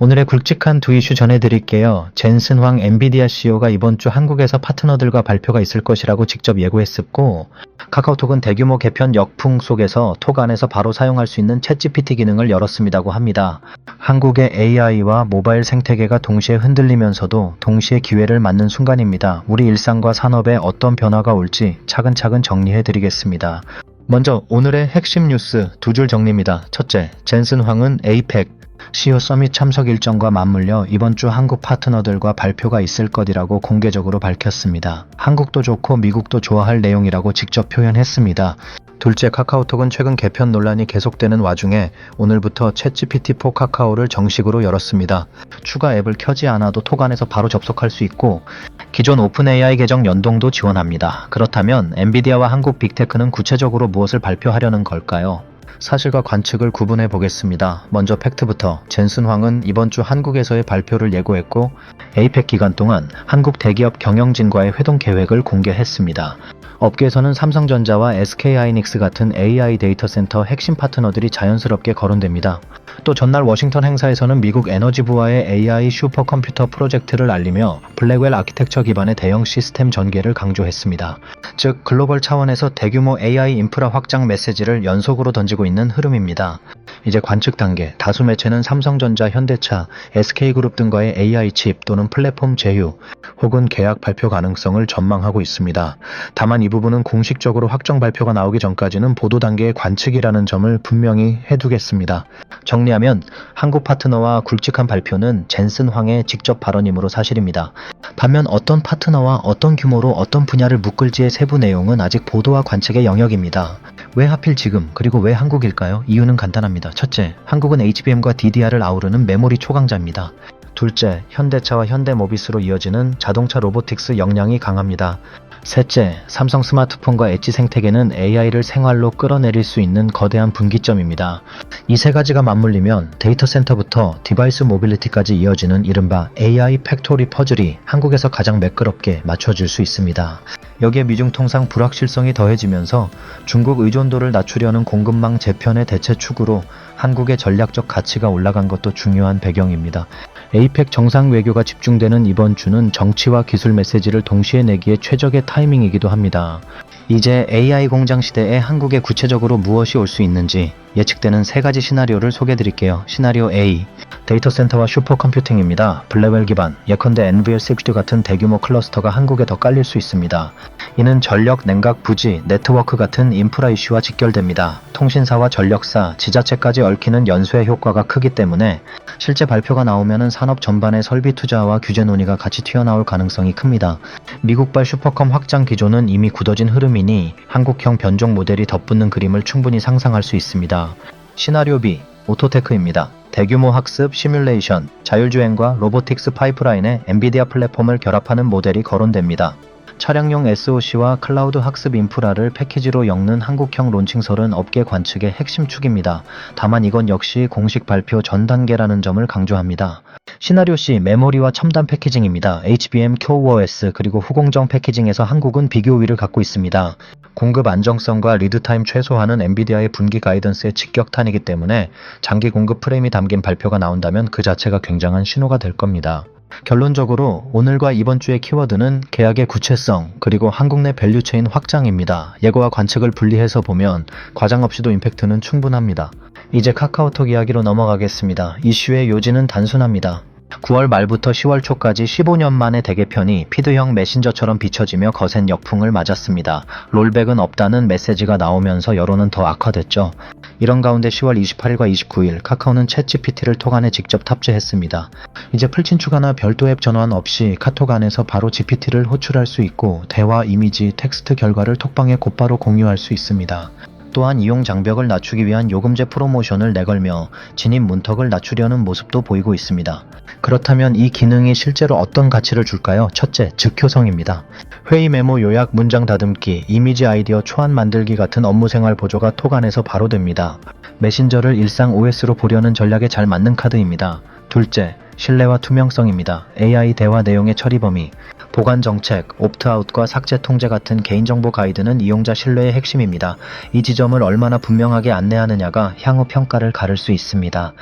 오늘의 굵직한 두 이슈 전해드릴게요. 젠슨 황 엔비디아 CEO가 이번 주 한국에서 파트너들과 발표가 있을 것이라고 직접 예고했었고, 카카오톡은 대규모 개편 역풍 속에서 톡 안에서 바로 사용할 수 있는 챗GPT 기능을 열었습니다고 합니다. 한국의 AI와 모바일 생태계가 동시에 흔들리면서도 동시에 기회를 맞는 순간입니다. 우리 일상과 산업에 어떤 변화가 올지 차근차근 정리해드리겠습니다. 먼저 오늘의 핵심 뉴스 두 줄 정리입니다. 첫째, 젠슨 황은 APEC CEO 서밋 참석 일정과 맞물려 이번 주 한국 파트너들과 발표가 있을 것이라고 공개적으로 밝혔습니다. 한국도 좋고 미국도 좋아할 내용이라고 직접 표현했습니다. 둘째, 카카오톡은 최근 개편 논란이 계속되는 와중에 오늘부터 챗GPT4 카카오를 정식으로 열었습니다. 추가 앱을 켜지 않아도 톡 안에서 바로 접속할 수 있고 기존 오픈AI 계정 연동도 지원합니다. 그렇다면 엔비디아와 한국 빅테크는 구체적으로 무엇을 발표하려는 걸까요? 사실과 관측을 구분해 보겠습니다. 먼저 팩트부터 젠슨 황은 이번 주 한국에서의 발표를 예고했고 에이펙 기간 동안 한국 대기업 경영진과의 회동 계획을 공개했습니다. 업계에서는 삼성전자와 SK하이닉스 같은 AI 데이터 센터 핵심 파트너들이 자연스럽게 거론됩니다. 또 전날 워싱턴 행사에서는 미국 에너지부와의 AI 슈퍼컴퓨터 프로젝트를 알리며 블랙웰 아키텍처 기반의 대형 시스템 전개를 강조했습니다. 즉 글로벌 차원에서 대규모 AI 인프라 확장 메시지를 연속으로 던지고 있는 흐름입니다. 이제 관측 단계, 다수 매체는 삼성전자, 현대차, SK그룹 등과의 AI 칩 또는 플랫폼 제휴 혹은 계약 발표 가능성을 전망하고 있습니다. 다만 이 부분은 공식적으로 확정 발표가 나오기 전까지는 보도 단계의 관측이라는 점을 분명히 해두겠습니다. 정리하면 한국 파트너와 굵직한 발표는 젠슨 황의 직접 발언이므로 사실입니다. 반면 어떤 파트너와 어떤 규모로 어떤 분야를 묶을지의 세부 내용은 아직 보도와 관측의 영역입니다. 왜 하필 지금 그리고 왜 한국일까요? 이유는 간단합니다. 첫째, 한국은 HBM과 DDR을 아우르는 메모리 초강자입니다. 둘째, 현대차와 현대모비스로 이어지는 자동차 로보틱스 역량이 강합니다. 셋째, 삼성 스마트폰과 엣지 생태계는 AI를 생활로 끌어내릴 수 있는 거대한 분기점입니다. 이 세 가지가 맞물리면 데이터 센터부터 디바이스 모빌리티까지 이어지는 이른바 AI 팩토리 퍼즐이 한국에서 가장 매끄럽게 맞춰질 수 있습니다. 여기에 미중 통상 불확실성이 더해지면서 중국 의존도를 낮추려는 공급망 재편의 대체 축으로 한국의 전략적 가치가 올라간 것도 중요한 배경입니다. 에이펙 정상 외교가 집중되는 이번 주는 정치와 기술 메시지를 동시에 내기에 최적의 타이밍이기도 합니다. 이제 AI 공장 시대에 한국에 구체적으로 무엇이 올 수 있는지 예측되는 세 가지 시나리오를 소개해 드릴게요. 시나리오 A. 데이터 센터와 슈퍼컴퓨팅입니다. 블랙웰 기반, 예컨대 NVL60 같은 대규모 클러스터가 한국에 더 깔릴 수 있습니다. 이는 전력, 냉각, 부지, 네트워크 같은 인프라 이슈와 직결됩니다. 통신사와 전력사, 지자체까지 얽히는 연쇄 효과가 크기 때문에 실제 발표가 나오면 산업 전반의 설비 투자와 규제 논의가 같이 튀어나올 가능성이 큽니다. 미국발 슈퍼컴 확장 기조는 이미 굳어진 흐름이니 한국형 변종 모델이 덧붙는 그림을 충분히 상상할 수 있습니다. 시나리오 B, 오토테크입니다. 대규모 학습, 시뮬레이션, 자율주행과 로보틱스 파이프라인에 엔비디아 플랫폼을 결합하는 모델이 거론됩니다. 차량용 SOC와 클라우드 학습 인프라를 패키지로 엮는 한국형 론칭설은 업계 관측의 핵심 축입니다. 다만 이건 역시 공식 발표 전 단계라는 점을 강조합니다. 시나리오 C 메모리와 첨단 패키징입니다. HBM, QoS 그리고 후공정 패키징에서 한국은 비교 우위를 갖고 있습니다. 공급 안정성과 리드타임 최소화는 엔비디아의 분기 가이던스의 직격탄이기 때문에 장기 공급 프레임이 담긴 발표가 나온다면 그 자체가 굉장한 신호가 될 겁니다. 결론적으로 오늘과 이번 주의 키워드는 계약의 구체성 그리고 한국 내 밸류체인 확장입니다. 예고와 관측을 분리해서 보면 과장 없이도 임팩트는 충분합니다. 이제 카카오톡 이야기로 넘어가겠습니다. 이슈의 요지는 단순합니다. 9월 말부터 10월 초까지 15년 만에 대개편이 피드형 메신저처럼 비춰지며 거센 역풍을 맞았습니다. 롤백은 없다는 메시지가 나오면서 여론은 더 악화됐죠. 이런 가운데 10월 28일과 29일 카카오는 챗GPT를 톡 안에 직접 탑재했습니다. 이제 풀친 추가나 별도 앱 전환 없이 카톡 안에서 바로 GPT를 호출할 수 있고 대화, 이미지, 텍스트 결과를 톡방에 곧바로 공유할 수 있습니다. 또한 이용 장벽을 낮추기 위한 요금제 프로모션을 내걸며 진입 문턱을 낮추려는 모습도 보이고 있습니다. 그렇다면 이 기능이 실제로 어떤 가치를 줄까요? 첫째, 즉효성입니다. 회의 메모 요약, 문장 다듬기, 이미지 아이디어 초안 만들기 같은 업무생활 보조가 톡 안에서 바로 됩니다. 메신저를 일상 OS로 보려는 전략에 잘 맞는 카드입니다. 둘째, 신뢰와 투명성입니다. AI 대화 내용의 처리 범위. 보관 정책, 옵트아웃과 삭제 통제 같은 개인정보 가이드는 이용자 신뢰의 핵심입니다. 이 지점을 얼마나 분명하게 안내하느냐가 향후 평가를 가를 수 있습니다.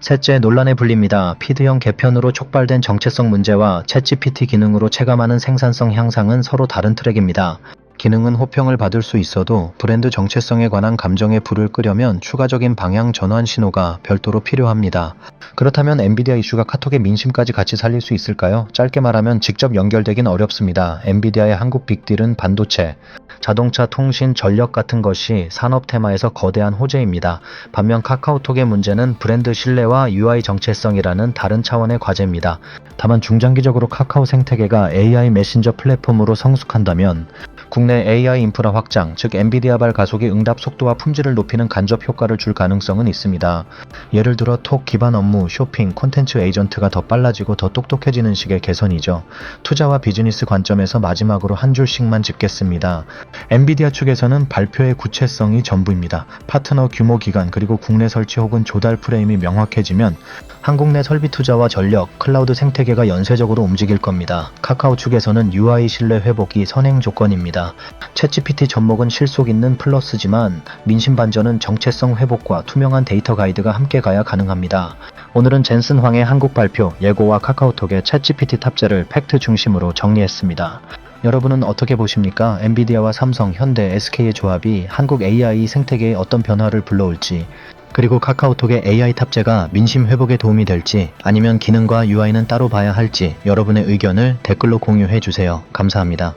셋째, 논란의 분리입니다. 피드형 개편으로 촉발된 정체성 문제와 챗GPT 기능으로 체감하는 생산성 향상은 서로 다른 트랙입니다. 기능은 호평을 받을 수 있어도 브랜드 정체성에 관한 감정에 불을 끄려면 추가적인 방향 전환 신호가 별도로 필요합니다. 그렇다면 엔비디아 이슈가 카톡의 민심까지 같이 살릴 수 있을까요? 짧게 말하면 직접 연결되긴 어렵습니다. 엔비디아의 한국 빅딜은 반도체, 자동차, 통신, 전력 같은 것이 산업 테마에서 거대한 호재입니다. 반면 카카오톡의 문제는 브랜드 신뢰와 UI 정체성이라는 다른 차원의 과제입니다. 다만 중장기적으로 카카오 생태계가 AI 메신저 플랫폼으로 성숙한다면 국내 AI 인프라 확장, 즉 엔비디아발 가속이 응답 속도와 품질을 높이는 간접 효과를 줄 가능성은 있습니다. 예를 들어 톡 기반 업무, 쇼핑, 콘텐츠 에이전트가 더 빨라지고 더 똑똑해지는 식의 개선이죠. 투자와 비즈니스 관점에서 마지막으로 한 줄씩만 짚겠습니다. 엔비디아 측에서는 발표의 구체성이 전부입니다. 파트너 규모 기간 그리고 국내 설치 혹은 조달 프레임이 명확해지면 한국 내 설비 투자와 전력, 클라우드 생태계가 연쇄적으로 움직일 겁니다. 카카오 측에서는 UI 신뢰 회복이 선행 조건입 니다. 챗GPT 접목은 실속 있는 플러스지만 민심 반전은 정체성 회복과 투명한 데이터 가이드가 함께 가야 가능합니다. 오늘은 젠슨 황의 한국 발표, 예고와 카카오톡의 챗GPT 탑재를 팩트 중심으로 정리했습니다. 여러분은 어떻게 보십니까? 엔비디아와 삼성, 현대, SK의 조합이 한국 AI 생태계에 어떤 변화를 불러올지, 그리고 카카오톡의 AI 탑재가 민심 회복에 도움이 될지, 아니면 기능과 UI는 따로 봐야 할지 여러분의 의견을 댓글로 공유해 주세요. 감사합니다.